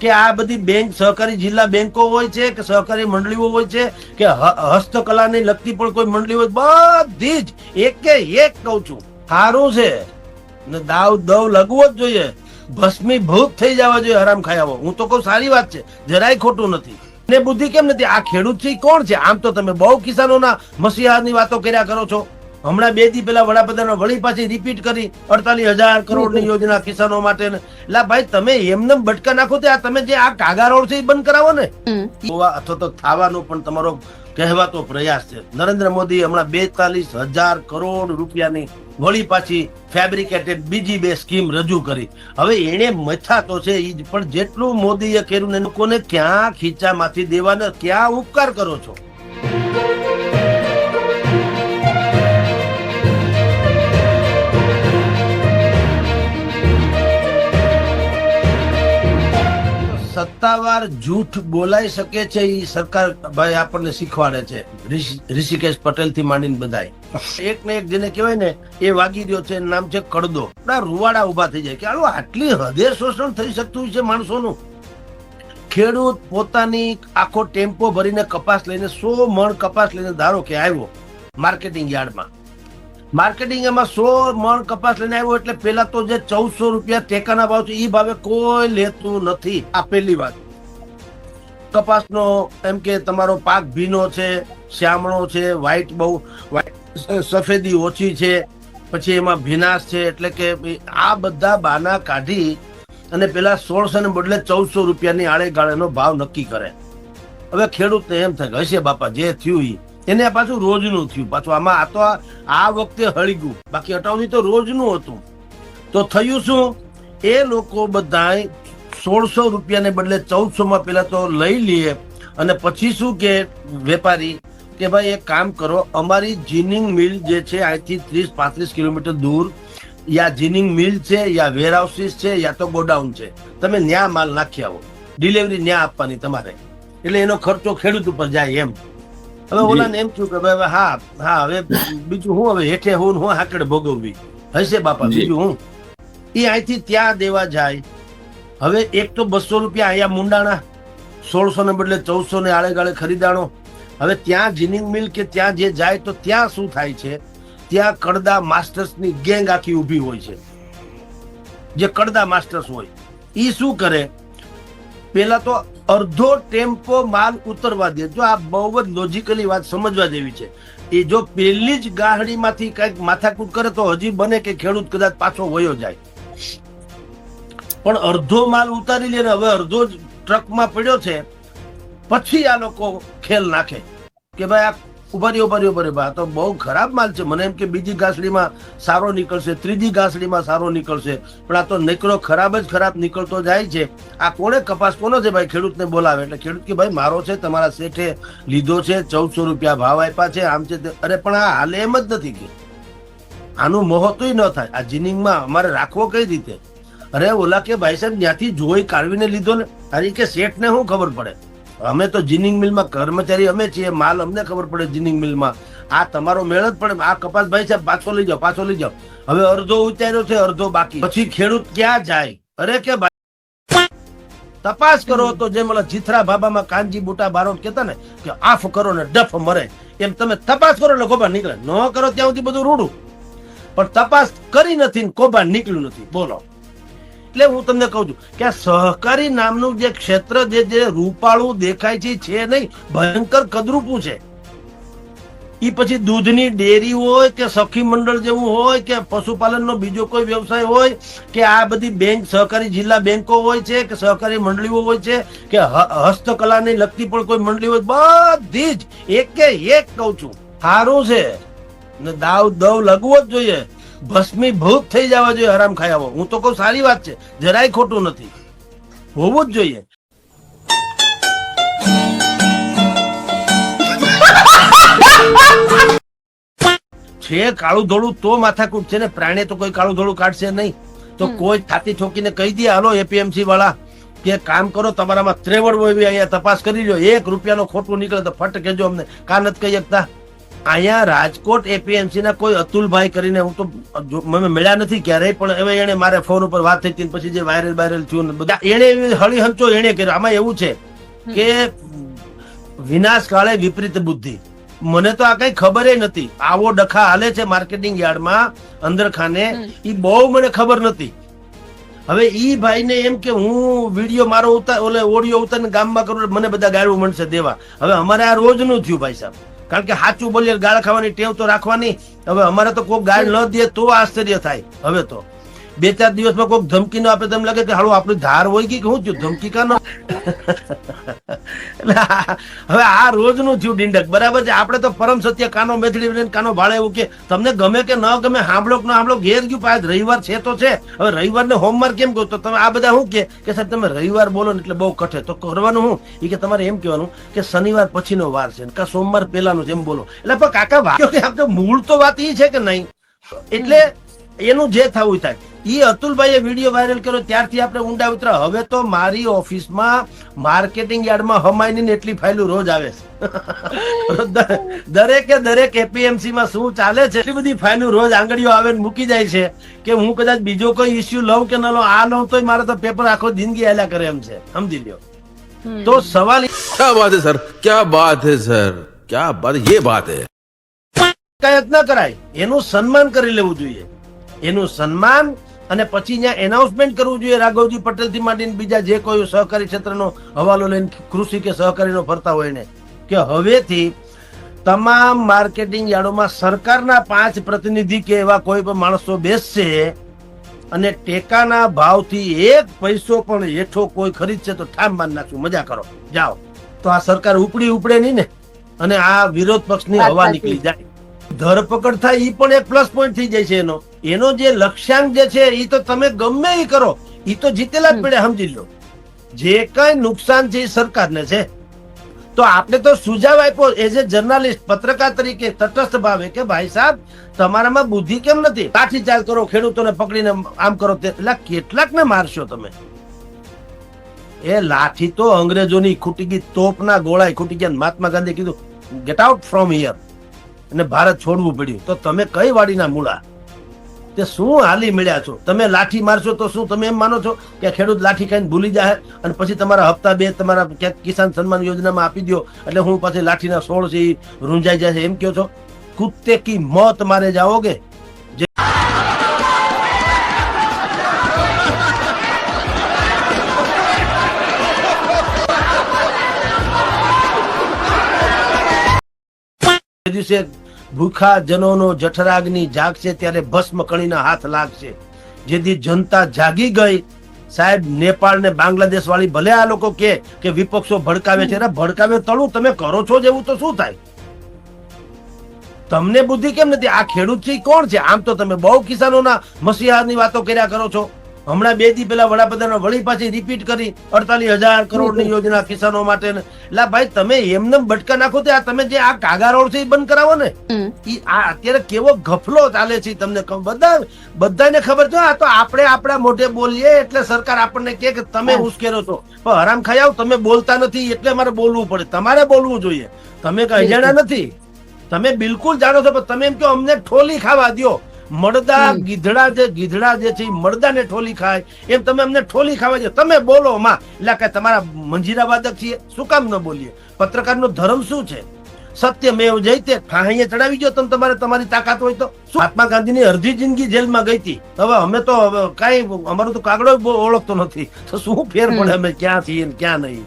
કે આ બધી બેંક, સહકારી જિલ્લા બેંકો હોય છે, કે સહકારી મંડળીઓ હોય છે, કે હસ્તકલાને લગતી પણ કોઈ મંડળી હોય, બધી જ એક એક કહું છું સારું છે. ને દાવ દવ લગવો જ જોઈએ. ભસ્મીભૂત થઈ જવા જોઈએ હરામ ખાયાઓ. હું તો કહું સારી વાત છે, જરાય ખોટું નથી. ને બુદ્ધિ કેમ નથી? આ ખેડૂત છે કોણ છે? આમ તો તમે બહુ કિસાનોના મસીહાની વાતો કર્યા કરો છો. હમણાં બે દી પેલા વડાપ્રધાન વળી પાછી રિપીટ કરી અડતાલીસ હજાર કરોડની યોજના કિસાનો માટે ને. એટલે ભાઈ તમે એમને બટકા નાખો તે આ તમે જે આ કાગા રોડ છે એ બંધ કરાવો ને. અથવા તો થવાનો પણ તમારો કહેવાતો પ્રયાસ છે. નરેન્દ્ર મોદી હમણાં બેતાલીસ હજાર કરોડ રૂપિયાની વળી પાછી ફેબ્રિકેટેડ બીજી બે સ્કીમ રજૂ કરી. હવે એને મથા તો છે એ પણ જેટલું મોદીએ કર્યું ને લોકોને ક્યાં ખીચામાંથી દેવાને ક્યાં ઉપકાર કરો છો? સત્તાવાર જૂઠ બોલાઈ શકે છે એ સરકાર ભાઈ આપણને શીખવાડે છે. ઋષિકેશ પટેલથી માંડીને બધાય. એક ને એક જેને કહેવાય ને, એ વાગી રહ્યો છે નામ છે કડદો. રૂવાડા ઊભા થઈ જાય. કે આલો આટલી હદે શોષણ થઈ શકતું છે માણસોનું? ખેડૂત પોતાની આખો ટેમ્પો ભરીને કપાસ લઈને સો મણ કપાસ લઈને ધારો કે આવ્યો, માર્કેટિંગ યાર્ડમાં. માર્કેટિંગ એમાં સો મણ કપાસ લઈને આવ્યો એટલે પેલા તો જે ચૌદસો રૂપિયા ટેકાના ભાવ છે એ ભાવે કોઈ લેતું નથી. આ પહેલી વાત. કપાસનો એમ કે તમારો પાક ભીનો છે, શ્યામળો છે વ્હાઈટ બહુ સફેદી ઓછી છે, પછી એમાં ભીનાશ છે, એટલે કે આ બધા બાના કાઢી અને પેલા સોળસો ને બદલે ચૌદસો રૂપિયાની આળે ગાળેનો ભાવ નક્કી કરે. હવે ખેડૂતને એમ થાય હશે બાપા, જે થયું ઈ. એને પાછું રોજનું થયું. પાછું આમાં આ તો આ- વખતે હળી ગયું બાકી અટાવની તો રોજનું હતું. તો થયું શું? એ લોકો બધાય સોળસો રૂપિયાને બદલે ચૌદસો માં પેલા તો લઈ લઈએ અને પછી શું કે વેપારી કે ભાઈ એક કામ કરો, અમારી જીનિંગ મિલ જે છે અહીંથી ત્રીસ, પાંત્રીસ કિલોમીટર દૂર, યા જીનિંગ મિલ છે, યા વેરહાઉસીસ છે, યા તો ગોડાઉન છે. તમે ન્યા માલ નાખી આવો. ડિલિવરી ન્યા આપવાની તમારે. એટલે એનો ખર્ચો ખેડૂત ઉપર જાય એમ. હવે ઓલાને એમ થયું કે ભાઈ હા હા હવે બીજું હું હવે હેઠે હું હું હાકડે ભોગવવી. હશે બાપા બીજું હું? એ અહીંથી ત્યાં દેવા જાય. હવે એક તો બસો રૂપિયા અહીંયા મુંડાણા સોળસો ને બદલે ચૌદસો ને આળે ગાળે ખરીદાણો. હવે ત્યાં જીનિંગ મિલ કે ત્યાં જે જાય તો ત્યાં શું થાય છે? ત્યાં કડદા માસ્ટર્સની ગેંગ આખી ઊભી હોય છે. જે કડદા માસ્ટર્સ હોય. એ શું કરે? પેલા તો અડધો ટેમ્પો માલ ઉતરવા દે. જો આ બહુ જ લોજિકલી વાત સમજવા જેવી છે. એ જો પેલી જ ગાહડીમાંથી કંઈક માથાકૂટ કરે તો હજી બને કે ખેડૂત કદાચ પાછો વયો જાય. પણ અડધો માલ ઉતારી લે હવે અડધો જ ટ્રકમાં પડ્યો છે, પછી આ લોકો ખેલ નાખે. કે ભાઈ આ ઊભા રહ્યો ઊભા રહ્યો ઊભા રહ્યો. આ તો બહુ ખરાબ માલ છે. મને એમ કે બીજી ઘાસડીમાં સારો નીકળશે, ત્રીજી ઘાસડીમાં સારો નીકળશે. પણ આ તો નીકળો ખરાબ જ ખરાબ નીકળતો જાય છે. આ કોણે કપાસ, કોનો છે ભાઈ? ખેડૂતને બોલાવે. એટલે ખેડૂત કે ભાઈ, મારો છે, તમારા શેઠે લીધો છે, ચૌદસો રૂપિયા ભાવ આપ્યા છે, આમ છે અરે, પણ આ હાલે એમ જ નથી કે. આનું મહત્વ ન થાય. આ જીનિંગમાં અમારે રાખવો કઈ રીતે? અરે, ઓલા કે ભાઈ સાહેબ ત્યાંથી જોઈ કાઢવીને લીધો ને. અરે કે શેઠને શું ખબર પડે? અમે તો જીનિંગ મિલમાં કર્મચારી અમે છીએ, માલ અમને ખબર પડે જીનિંગ મિલમાં. આ તમારો મેળ જ પડે. આ કપાસ ભાઈ સાહેબ, પાછો લઈ જાઓ, પાછો લઈ જાઓ. હવે અડધો ઉતાર્યો છે, અડધો બાકી. પછી ખેડૂત ક્યાં જાય? અરે કે ભાઈ, તપાસ કરો તો જેમ ઓલા જીથરા બાબામાં કાનજી બુટા બારોટ કહેતા ને, કે આફ કરો ને ડફ મરે. એમ તમે તપાસ કરો એટલે કોબા નીકળે. ન કરો ત્યાં સુધી બધું રૂડું. પણ તપાસ કરી નથી ને કોબા નીકળ્યું નથી. બોલો. એટલે હું તમને કહું છું કે સહકારી નામનું જે ક્ષેત્ર જે જે રૂપાળું દેખાય છે છે નહીં, ભયંકર કદરૂપું છે. એ પછી દૂધની ડેરી હોય કે સખી મંડળ જેવું હોય કે પશુપાલનનો બીજો કોઈ વ્યવસાય હોય કે આ બધી બેંક, સહકારી જિલ્લા બેંકો હોય છે કે સહકારી મંડળીઓ હોય છે કે હસ્તકલાને લગતી પણ કોઈ મંડળી હોય, બધી જ એક કે એક કહું છું. સારું છે. ને દાવ દવ લગવો જ જોઈએ. ભસ્મીભૂત થઈ જવા જોઈએ હરામ ખાયાઓ હું તો કહું સારી વાત છે. જરાય ખોટું નથી. હોવું જ જોઈએ. છે કાળું ધોળું તો માથાકૂટ છે ને પ્રાણી તો કોઈ કાળું ધોળું કાઢશે નહીં. તો કોઈ છાતી ઠોકીને કહી દે હાલો એપીએમસી વાળા કે કામ કરો તમારામાં ત્રેવડ હોય અહીંયા તપાસ કરી લો એક રૂપિયાનો ખોટું નીકળે તો ફટ કેજો અમને. કા નથી કહી શકતા? અહીંયા રાજકોટ એપીએમસી ના કોઈ અતુલભાઈ કરીને હું તો મળ્યા નથી ક્યારેય પણ હવે એને મારે ફોન ઉપર વાત થઈ હતી પછી જે વાયરલ વાયરલ થયું ને બધા એને હળી હંચો એને કર્યો. આમાં એવું છે કે વિનાશ કાળે વિપરીત બુદ્ધિ. મને તો આ કઈ ખબર નથી. આવો ડખા હાલે છે માર્કેટિંગ યાર્ડમાં અંદર ખાને એ બહુ મને ખબર નથી. હવે ઈ ભાઈને એમ કે હું વીડિયો મારો ઉતાર ઓલે ઓડિયો ઉતારીને ગામમાં કરું મને બધા ગાળવું મળશે દેવા. હવે અમારે આ રોજનું થયું ભાઈ સાહેબ. કારણ કે સાચું બોલીએ ગાળ ખાવાની ટેવ તો રાખવાની. હવે અમારે તો કોઈ ગાળ ન દે તો આશ્ચર્ય થાય. હવે તો. બે ચાર દિવસમાં કોઈક ધમકી આપે તો લાગે કે હાલો, આપણી ધાર હોય કે હું છું, ધમકી કા ન આ- હવે આ રોજનું થયું ડિંડક, બરાબર છે? આપણે તો પરમ સત્ય કાનો મેથડી બનીને કાનો ભાળે એવું કે, તમને ગમે કે ન ગમે સાંભળો કે ન સાંભળો ઘેર ગયું પાછ રવિવાર છે તો છે. હવે રવિવારને હોમવાર કેમ કહો? તો તમે આ બધા શું કે કે સાહેબ, તમે રવિવાર બોલો ને એટલે બહુ કઠે. તો કરવાનું શું? એ કે તમારે એમ કહેવાનું કે શનિવાર પછીનો વાર છે કા સોમવાર પહેલાનો છે એમ બોલો. એટલે પણ કાકા તો મૂળ તો વાત એ છે કે નહીં? એટલે એનું જે થવું થાય. એ અતુલભાઈએ વીડિયો વાયરલ કર્યો ત્યારથી આપણે ઊંડા ઉતરા. હવે તો મારી ઓફિસમાં માર્કેટિંગ યાર્ડમાં હમાયની એટલી ફાઇલો રોજ આવે છે. દરેકે દરેક એપીએમસીમાં શું ચાલે છે એટલી બધી ફાઇલો રોજ આંગળીઓ આવે ને મૂકી જાય છે કે હું કદાચ બીજો કોઈ ઇસ્યુ લઉં કે ન લઉં આ લઉં તો મારે તો પેપર આખો જિંદગી હાલ્યા કરે એમ છે. સમજી લ્યો. તો સવાલ ક્યાં વાત હે સર? ક્યાં વાત હે સર? ક્યાં વાત યે વાત હે. કયત ન કરાય. એનું સન્માન કરી લેવું જોઈએ. એનું સન્માન અને પછી ત્યાં એનાઉન્સમેન્ટ કરવું જોઈએ રાઘવજી પટેલથી માંડીને બીજા જે કોઈ સહકારી ક્ષેત્રનો હવાલો લઈને કૃષિ કે સહકારીનો ફરતા હોય ને કે હવેથી તમામ માર્કેટિંગ યાર્ડોમાં સરકારના પાંચ પ્રતિનિધિ કે એવા કોઈ પણ માણસો બેસશે અને ટેકાના ભાવથી એક પૈસો પણ હેઠો કોઈ ખરીદશે તો ઠામ માન નાખશું. મજા કરો. જાઓ. તો આ સરકાર ઉપડી ઉપડે નહીં ને? અને આ વિરોધ પક્ષની હવા નીકળી જાય. ધરપકડ થાય એ પણ એક પ્લસ પોઈન્ટ થઈ જાય છે એનો. એનો જે લક્ષ્યાંક જે છે એ તો તમે ગમે એ કરો એ તો જીતેલા જ પડે સમજી લો. જે કઈ નુકસાન છે એ સરકારને છે. તો આપણે તો સુઝાવ આપ્યો એઝ એ જર્નાલિસ્ટ પત્રકાર તરીકે તટસ્થ ભાવે કે ભાઈ સાહેબ તમારામાં બુદ્ધિ કેમ નથી? કાઠી ચાલ કરો ખેડૂતોને પકડીને આમ કરો એટલે કેટલાક ને મારશો તમે? એ લાઠી તો અંગ્રેજોની ખૂટી ગઈ તોપના ગોળાએ ખૂટી ગયા મહાત્મા ગાંધી કીધું ગેટ આઉટ ફ્રોમ હિયર અને ભારત છોડવું પડ્યું. તો તમે કઈ વાડીના મૂળા? તે શું હાલી મળ્યા છો? તમે લાઠી મારશો તો શું તમે એમ માનો છો કે ખેડૂત લાઠી ખાઈને ભૂલી જાય અને પછી તમારા હપ્તા બે તમારા ક્યાંક કિસાન સન્માન યોજનામાં આપી દો એટલે હું પછી લાઠીના સોળ છે એ રૂંજાઈ જાય એમ કહો છો? કુત્તે કી મોત મારે જાઓગે? દિવસે ભૂખા જનોનો જઠરાગ્નિ જાગશે ત્યારે ભસ્મ કણીના હાથ લાગશે. જેથી જનતા જાગી ગઈ. સાહેબ, નેપાળ ને બાંગ્લાદેશ વાળી ભલે આ લોકો કે કે વિપક્ષો ભડકાવે છે ભડકાવે તળું, તમે કરો છો જેવું તો શું થાય? તમને બુદ્ધિ કેમ નથી? આ ખેડૂત છે કોણ છે? આમ તો તમે બહુ કિસાનોના મસીહાની વાતો કર્યા કરો છો. હમણાં બે દી પેલા વડાપ્રધાન વળી પાછી રિપીટ કરી અડતાલીસ હજાર કરોડની યોજના કિસાનો માટે. લા ભાઈ તમે એમને બટકા નાખો તે આ તમે જે આ કાગા રોડ છે એ બંધ કરાવો ને ઈ આ અત્યારે કેવો ગફલો ચાલે છે તમને બધા બધાને ખબર છે આ તો આપણે આપણા મોઢે બોલીએ એટલે સરકાર આપણને કે તમે ઉશ્કેરો છો. પણ હરામ ખાઈ આવ તમે બોલતા નથી એટલે મારે બોલવું પડે. તમારે બોલવું જોઈએ. તમે કઈ અજાણા નથી. તમે બિલકુલ જાણો છો પણ તમે એમ કહો અમને ઠોલી ખાવા દ્યો. મળદા ગીધડા જે ગીધડા જે છે ઈ મળદાને ઠોલી ખાય એમ તમે અમને ઠોલી ખાવા દો તમે બોલો માં એટલે કે તમારા મંજીરા વાદક છીએ શું કામ ન બોલીએ પત્રકારનો ધર્મ શું છે સત્યમેવ જયતે ફાંહીએ ચડાવી ગયો તમે તમારે તમારી તાકાત હોય તો શું? મહાત્મા ગાંધીની અડધી જિંદગી જેલમાં ગઈ હતી હવે અમે તો હવે કાંઈ અમારો તો કાગડો બહુ ઓળખતો નથી તો શું ફેર પડે અમે ક્યાં છીએ ને ક્યાં નહીં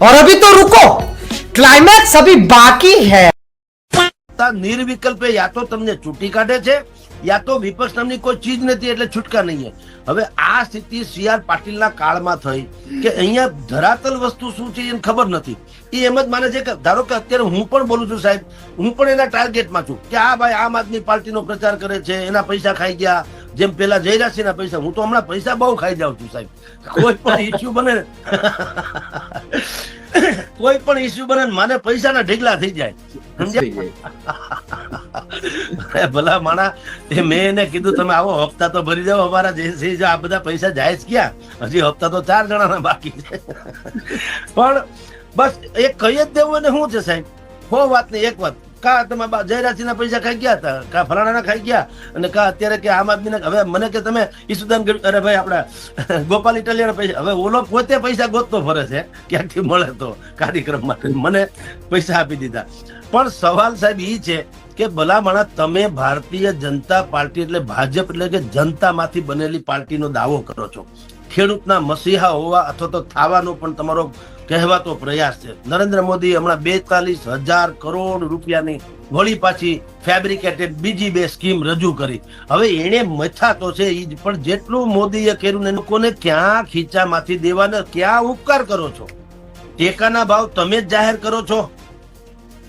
और अभी तो रुको क्लाइमैक्स अभी बाकी है સત્તા નિર્વિકલ્પે યા તો તમને ચૂંટી કાઢે છે, યા તો વિપક્ષ નામની કોઈ ચીજ નથી એટલે છૂટકા નહીં હવે આ સ્થિતિ સી આર પાટીલના કાળમાં થઈ કે અહીંયા ધરાતલ વસ્તુ શું છે એને ખબર નથી. એ એમ જ માને છે કે ધારો કે અત્યારે હું પણ બોલું છું સાહેબ, હું પણ એના ટાર્ગેટમાં છું કે આ ભાઈ આમ આદમી પાર્ટીનો પ્રચાર કરે છે, એના પૈસા ખાઈ ગયા, જેમ પેલા જયરાજસિંહના પૈસા, હું તો હમણાં પૈસા બહુ ખાઈ જાઉં છું સાહેબ. કોઈ પણ ઇસ્યુ બને કોઈ પણ ઇસ્યુ બને ને મને પૈસાના ઢીકલા થઈ જાય. ભલા માણા એ મેં એને કીધું તમે આવો હપ્તા તો ભરી જાવ અમારા જે જો આ બધા પૈસા જાય જ ક્યાં? હજી હપ્તા તો ચાર જણાના બાકી છે. પણ બસ એ કહી જ દેવું ને શું છે સાહેબ? હો વાત ને એક વાત. કા તમે જયરાજસિંહના પૈસા ખાઈ ગયા હતા? કા ફલાણાના ખાઈ ગયા? અને કા અત્યારે કે આમ આદમીના હવે મને કે તમે ઈસુદાન અરે ભાઈ આપણા ગોપાલ ઇટાલિયાના પૈસા હવે ઓલો પોતે પૈસા ગોતતો ફરે છે ક્યાંથી મળે તો કાર્યક્રમ માટે મને પૈસા આપી દીધા. પણ સવાલ સાહેબ એ છે કે ભલામણા તમે ભારતીય જનતા પાર્ટી એટલે ભાજપ એટલે કે જનતામાંથી બનેલી પાર્ટીનો દાવો કરો છો. ખેડૂતના મસીહા હોવા અથવા તો થવાનો પણ તમારો કહેવાતો પ્રયાસ છે. નરેન્દ્ર મોદી હમણાં બેતાલીસ હજાર કરોડ રૂપિયાની વળી પાછી ફેબ્રિકેટેડ બીજી બે સ્કીમ રજૂ કરી. હવે એને મથા તો છે એ જ, પણ જેટલું મોદીએ કર્યું ને લોકોને ક્યાં ખીચામાંથી દેવાના ક્યાં ઉપકાર કરો છો? ટેકાના ભાવ તમે જ જાહેર કરો છો?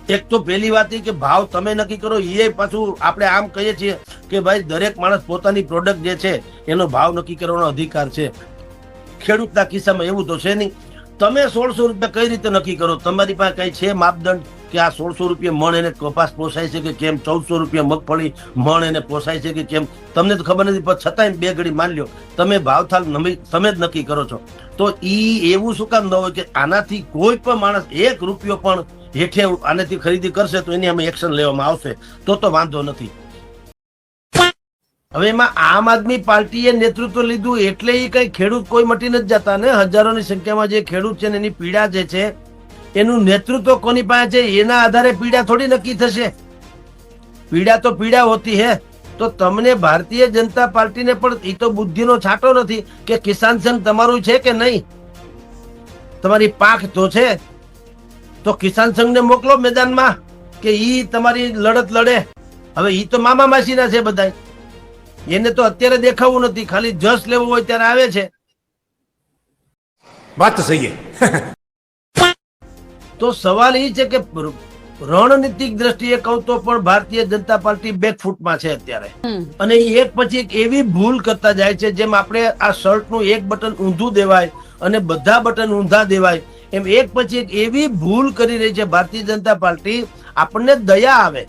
એક તો પહેલી વાત એ કે ભાવ તમે નક્કી કરો એ પાછું આપણે આમ કહીએ છીએ કે ભાઈ દરેક માણસ પોતાની પ્રોડક્ટ જે છે એનો ભાવ નક્કી કરવાનો અધિકાર છે. ખેડૂતના કિસ્સામાં એવું તો છે નહીં તમે સોળસો રૂપિયા કઈ રીતે નક્કી કરો? તમારી પાસે કઈ છે માપદંડ કે આ સોળસો રૂપિયા મણ એને કપાસ પોસાય છે કે કેમ? ચૌદસો રૂપિયા મગફળી મણ એને પોસાય છે કે કેમ? તમને તો ખબર નથી, પણ છતાંય બે ઘડી માન લ્યો. તમે ભાવથાલ નમી- તમે જ નક્કી કરો છો. તો ઈ એવું શું કામ ન હોય કે આનાથી કોઈ પણ માણસ એક રૂપિયો પણ હેઠે આનાથી ખરીદી કરશે તો એની અમે એક્શન લેવામાં આવશે. તો તો વાંધો નથી. હવે એમાં આમ આદમી પાર્ટીએ નેતૃત્વ લીધું એટલે એ કઈ ખેડૂત કોઈ મટી નથી જતા ને? હજારોની સંખ્યામાં જે ખેડૂત છે ને એની પીડા જે છે, એનું નેતૃત્વ કોની પાસે છે? એના આધારે પીડા થોડી નક્કી થશે. પીડા તો પીડા હોતી હે. તો તમને ભારતીય જનતા પાર્ટીને પણ એ તો બુદ્ધિનો છાંટો નથી કે કિસાન સંઘ તમારું છે કે નહીં? તમારી પાંખ તો છે. તો કિસાન સંઘને મોકલો મેદાનમાં કે ઈ તમારી લડત લડે. હવે ઈ તો મામા માસીના છે બધા એને તો અત્યારે દેખાવું નથી. ખાલી જસ લેવું હોય ત્યારે આવે છે. વાત સહી તો સવાલ એ છે કે રણનીતિક દ્રષ્ટિએ કહું તો પણ ભારતીય જનતા પાર્ટી બેકફૂટમાં છે અત્યારે. અને એક પછી એક એવી ભૂલ કરતા જાય છે જેમ આપણે આ શર્ટનું એક બટન ઊંધું દેવાય અને બધા બટન ઊંધા દેવાય એમ એક પછી એક એવી ભૂલ કરી રહી છે ભારતીય જનતા પાર્ટી આપણને દયા આવે.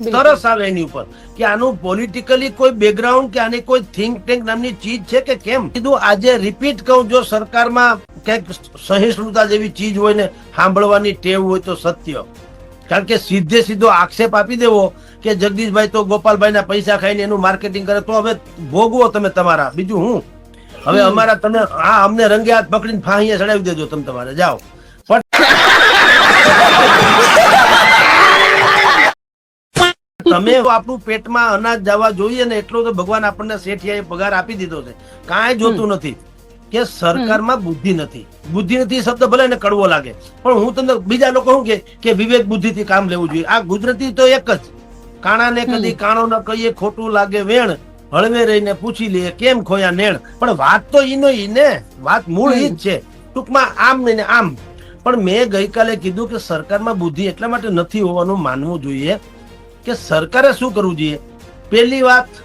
તરસ આવે એની ઉપર કે આનું પોલિટિકલી કોઈ બેકગ્રાઉન્ડ કે આની કોઈ થિંક ટેન્ક નામની ચીજ છે કે કેમ? કીધું આજે રિપીટ કહું જો સરકારમાં ક્યાંક સહિષ્ણુતા જેવી ચીજ હોય ને સાંભળવાની ટેવ હોય તો સત્ય. કારણ કે સીધે સીધો આક્ષેપ આપી દેવો કે જગદીશભાઈ તો ગોપાલભાઈના પૈસા ખાઈને એનું માર્કેટિંગ કરે તો હવે ભોગવો તમે તમારા. બીજું હું? હવે અમારા તમે હા અમને રંગે હાથ પકડીને ફાહીએ ચડાવી દેજો તમે તમારે. જાઓ. તમે આપણું પેટમાં અનાજ જવા જોઈએ ને એટલો તો ભગવાન આપણને શેઠિયાએ પગાર આપી દીધો છે. કાંઈ જોતું નથી કે સરકારમાં બુદ્ધિ નથી. બુદ્ધિ નથી શબ્દ ભલે ને કડવો લાગે પણ હું તમને બીજા લોકો શું કે કે વિવેક બુદ્ધિથી કામ લેવું જોઈએ. આ ગુજરાતી તો એક જ. કાણાને કદી કાણો ન કહીએ ખોટું લાગે વેણ. હળવે રહીને પૂછી લઈએ કેમ ખોયા નેણ. પણ વાત તો ઈનો ઈ ને. વાત મૂળ ઈ જ છે. ટૂંકમાં આમ ને આમ. પણ મેં ગઈકાલે કીધું કે સરકારમાં બુદ્ધિ એટલા માટે નથી હોવાનું માનવું જોઈએ કે સરકારે શું કરવું જોઈએ? પહેલી વાત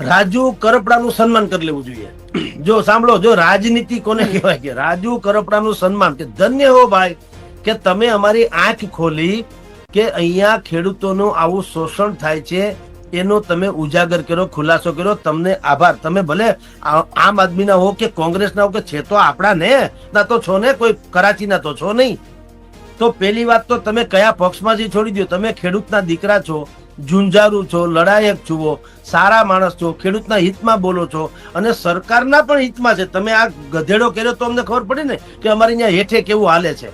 રાજુ કરપડાનું સન્માન કરી લેવું જોઈએ. જો સાંભળો જો રાજનીતિ કોને કહેવાય કે રાજુ કરપડાનું સન્માન કે ધન્ય હો ભાઈ કે તમે અમારી આંખ ખોલી કે અહીંયા ખેડૂતોનું આવું શોષણ થાય છે એનો તમે ઉજાગર કર્યો ખુલાસો કર્યો તમને આભાર. તમે ભલે આમ આદમીના હો કે કોંગ્રેસના હો કે છે તો આપણા ને ના તો છો ને કોઈ કરાચીના તો છો નહીં. તો પહેલી વાત તો તમે કયા પક્ષમાંથી છોડી દો તમે ખેડૂતના દીકરા છો ઝુંઝારુ છો લડાયક છો સારા માણસ છો ખેડૂતના હિતમાં બોલો છો અને સરકારના પણ હિતમાં છે તમે આ ગધેડો કર્યો તો અમને ખબર પડી ને કે અમારી અહીંયા હેઠે કેવું હાલે છે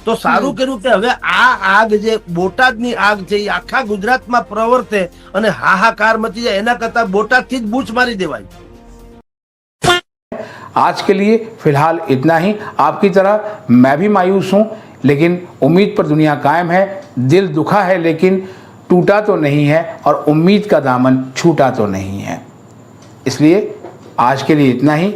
તો સારું કર્યું કે હવે આ આગ જે બોટાદની આગ છે એ આખા ગુજરાતમાં પ્રવર્તે અને હાહાકાર મચી જાય એના કરતા બોટાદથી જ બૂચ મારી દેવાય आज के लिए फिलहाल इतना ही आपकी तरह मैं भी मायूस हूँ लेकिन उम्मीद पर दुनिया कायम है, दिल दुखा है, लेकिन टूटा तो नहीं है और उम्मीद का दामन छूटा तो नहीं है। इसलिए आज के लिए इतना ही।